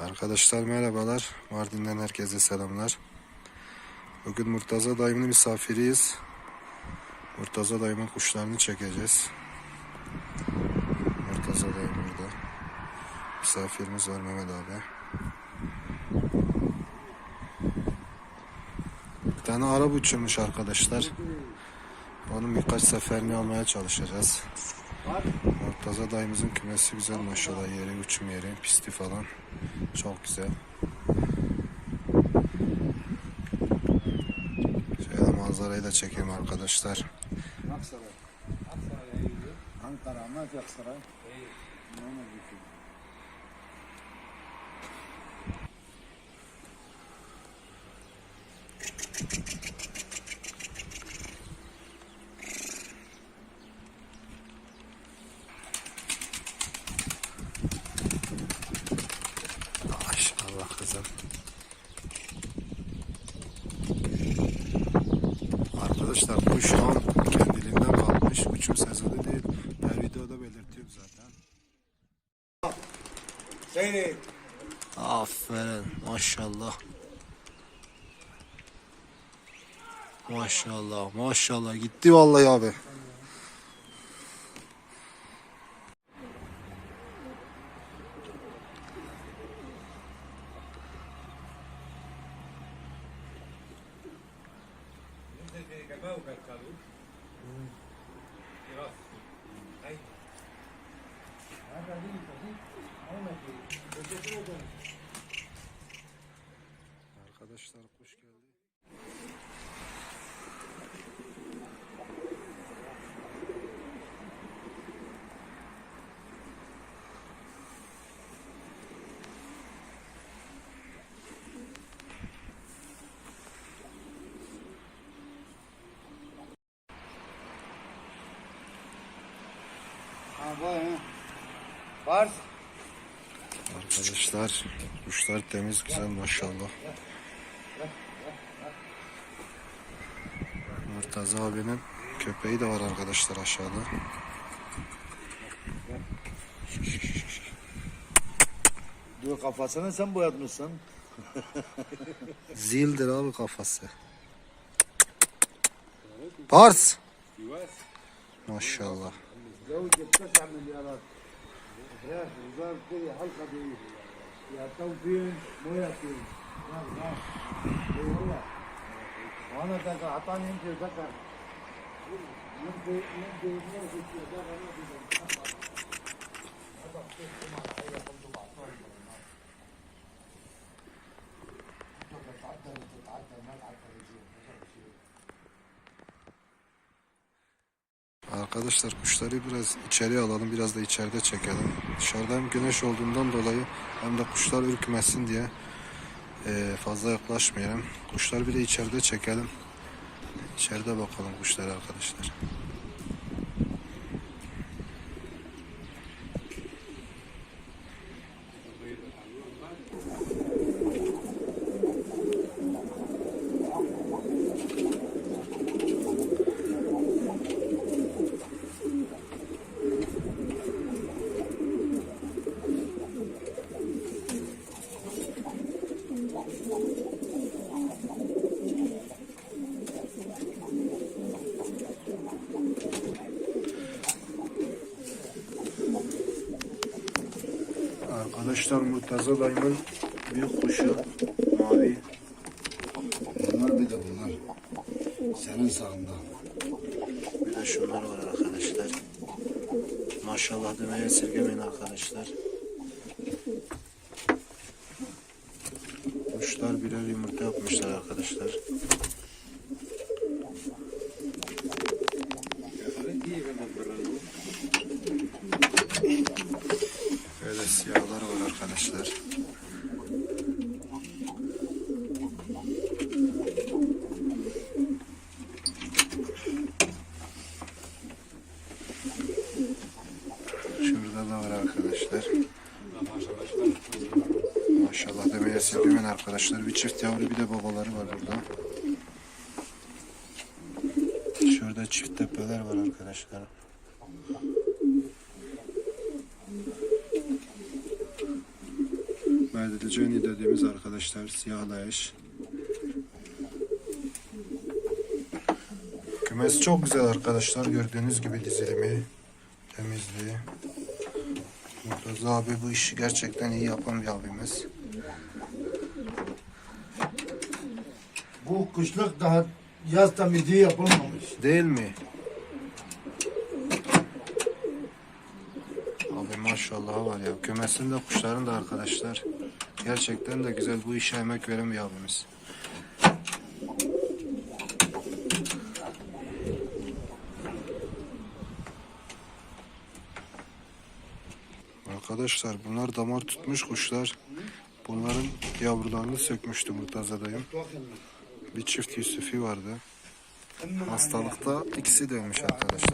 Arkadaşlar merhabalar. Mardin'den herkese selamlar. Bugün Murtaza dayımın misafiriyiz. Murtaza dayımın kuşlarını çekeceğiz. Murtaza dayım burada. Misafirimiz var Mehmet abi. Bir tane araba uçurmuş arkadaşlar. Onun birkaç seferini almaya çalışacağız. Murtaza dayımızın kümesi güzel maşallah yeri uçum yeri pisti falan çok güzel. Şöyle manzarayı da çekeyim arkadaşlar. Aksaray. Aksaray'a. Ankara ama Aksaray. Ne Aferin maşallah. Maşallah maşallah gitti vallahi abi. Arkadaşlar kuş geldi. Var. Arkadaşlar kuşlar temiz güzel maşallah. Murtaza abinin köpeği de var arkadaşlar aşağıda. Dur kafasını sen boyatmışsın. Zildir abi kafası. Pars. Maşallah. Ya tavfiyin, moyatın. Eyvallah. Arkadaşlar kuşları biraz içeri alalım biraz da içeride çekelim. Dışarıda hem güneş olduğundan dolayı hem de kuşlar ürkmesin diye eee, fazla yaklaşmayalım. Kuşlar bir de içeride çekelim. İçeride bakalım kuşlara arkadaşlar. Arkadaşlar Murtaza dayımın büyük kuşu mavi. Bunlar bir de bunlar. Senin sağında. Bir de şunlar var arkadaşlar. Maşallah demeye esirgemeyin arkadaşlar. Kuşlar birer yumurta yapmışlar arkadaşlar. Böyle siyahlar var arkadaşlar. Şurada da var arkadaşlar. Maşallah demeye esirgemeyin arkadaşlar. Bir çift yavru bir de babaları var burada. Şurada çift tepeler var arkadaşlar. Merdiliceni dediğimiz arkadaşlar siyahla eş. Kümes çok güzel arkadaşlar. Gördüğünüz gibi dizilimi, temizliği. Murtaza abi bu işi gerçekten iyi yapan bir abimiz. Bu kışlık daha yaz temizliği yapılmamış. Değil mi? Abi maşallah var ya. Kümesinde kuşların da arkadaşlar. Gerçekten de güzel bu işe emek veren bir abimiz. Arkadaşlar bunlar damar tutmuş kuşlar. Bunların yavrularını sökmüştü Murtaza dayım. Bir çift Yusufi vardı. Hastalıkta ikisi dönmüş arkadaşlar.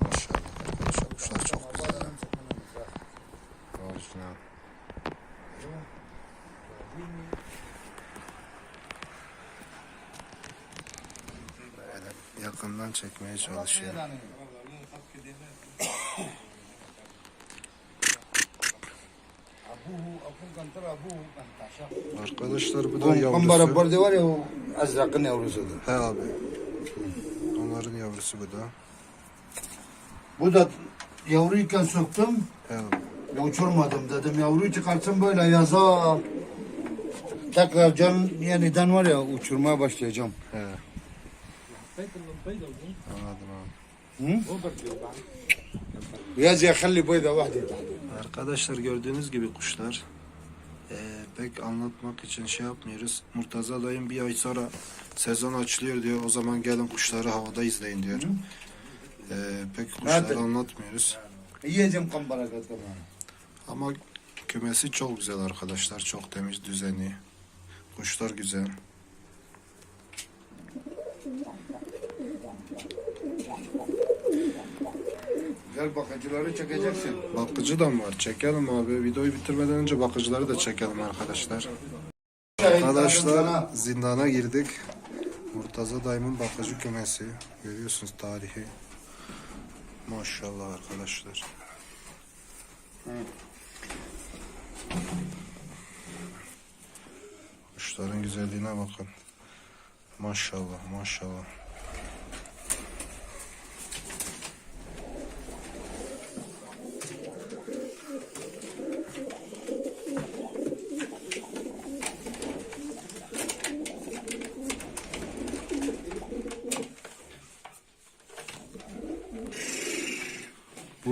Maşallah arkadaşlar kuşlar çok güzel. Orijinal. Yakından çekmeye çalışıyor. Arkadaşlar bu da قنبره yavrusu. برده وري وازرق yavrusu da. He abi. Onların yavrusu bu da. Bu da yavruyken söktüm. He abi. Ya uçurmadım dedim yavruyu çıkartsın böyle yaza tekrar can yeniden var ya uçurmaya başlayacağım. He. Anladım abi. Hı? Yaz ya halli beyda vahdi. Arkadaşlar gördüğünüz gibi kuşlar eee, pek anlatmak için şey yapmıyoruz. Murtaza dayım bir ay sonra sezon açılıyor diyor. O zaman gelin kuşları havada izleyin diyor. Eee, pek kuşları Nerede? anlatmıyoruz. Yiyeceğim kambara kadar. Ama kümesi çok güzel arkadaşlar. Çok temiz, düzenli. Kuşlar güzel. Gel bakıcıları çekeceksin. Bakıcı da mı var? Çekelim abi. Videoyu bitirmeden önce bakıcıları da çekelim arkadaşlar. Arkadaşlar zindana girdik. Murtaza dayımın bakıcı kümesi. Görüyorsunuz tarihi. Maşallah arkadaşlar. Kuşların güzelliğine bakın. Maşallah maşallah.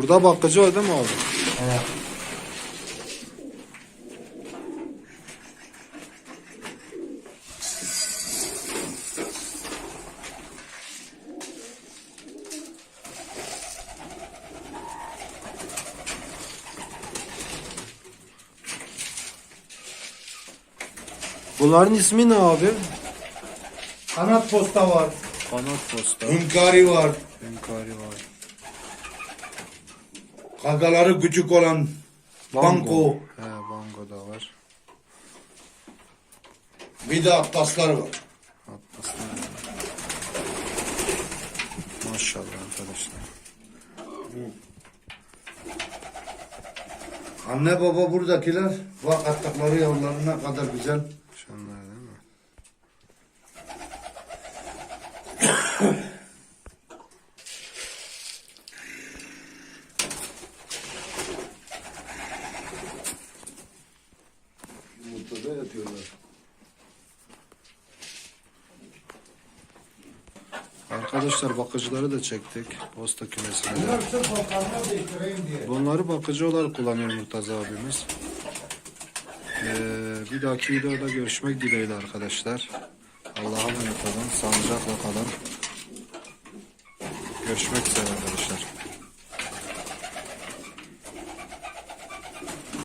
Burada bakıcı o değil mi abi? Bunların ismi ne abi? Kanat posta var. Kanat posta. Hünkari var. Hünkari var. Kagaları küçük olan banko. He bango da var. Bir de atlaslar var. Atlaslar var. Maşallah arkadaşlar. Anne baba buradakiler. Bak attıkları yavruları ne kadar güzel. Şunlar değil mi? Yumurtada yatıyorlar. Arkadaşlar bakıcıları da çektik. Posta kümesine. Bunları bakıcı olarak kullanıyor Murtaza abimiz. Ee, bir dahaki videoda görüşmek dileğiyle arkadaşlar. Allah'a emanet olun. Sağlıcakla kalın. Görüşmek üzere arkadaşlar.